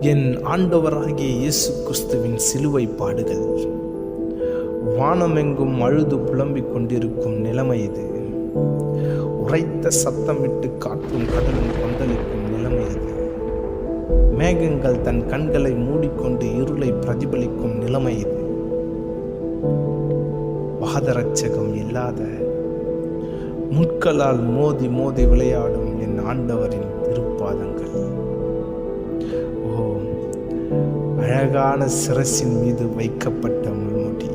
என் ஆண்டவராகிய இயேசு கிறிஸ்துவின் சிலுவை பாடுகள். வானமெங்கும் அழுது புலம்பிக் கொண்டிருக்கும் நிலைமை இது. உரைத்த சத்தமிட்டு காற்றும் கடலும் கொந்தளிக்கும் நிலைமை இது. மேகங்கள் தன் கண்களை மூடிக்கொண்டு இருளை பிரதிபலிக்கும் நிலைமை இது. பாதரட்சகம் இல்லாத முட்களால் மோதி மோதி விளையாடும் என் ஆண்டவரின் திருப்பாதங்கள். அழகான சிரசின் மீது வைக்கப்பட்ட முள்முடி.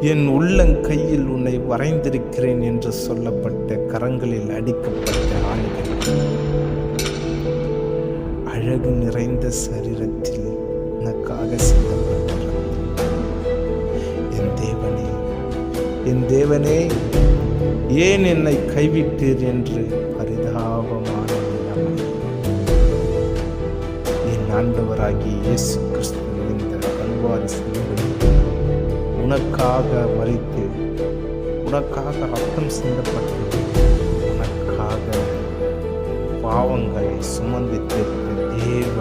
என் உள்ளங்கையில் உன்னை வரைந்திருக்கிறேன் என்று சொல்லப்பட்ட கரங்களில் அடிக்கப்பட்ட ஆண்கள். அழகு நிறைந்த சரீரத்தில் உனக்காக சிந்தப்பட்ட என் தேவனே என் தேவனே ஏன் என்னை கைவிட்டீர் என்று பரிதாபமான நிலைமை. ஆண்டவராகிய இயேசு கிறிஸ்து இந்த கல்வாரி சிலுவையில் உனக்காக மறித்து உனக்காக ரத்தம் சிந்தப்பட்டு உனக்காக பாவங்களை சுமந்து தீர்த்த தேவ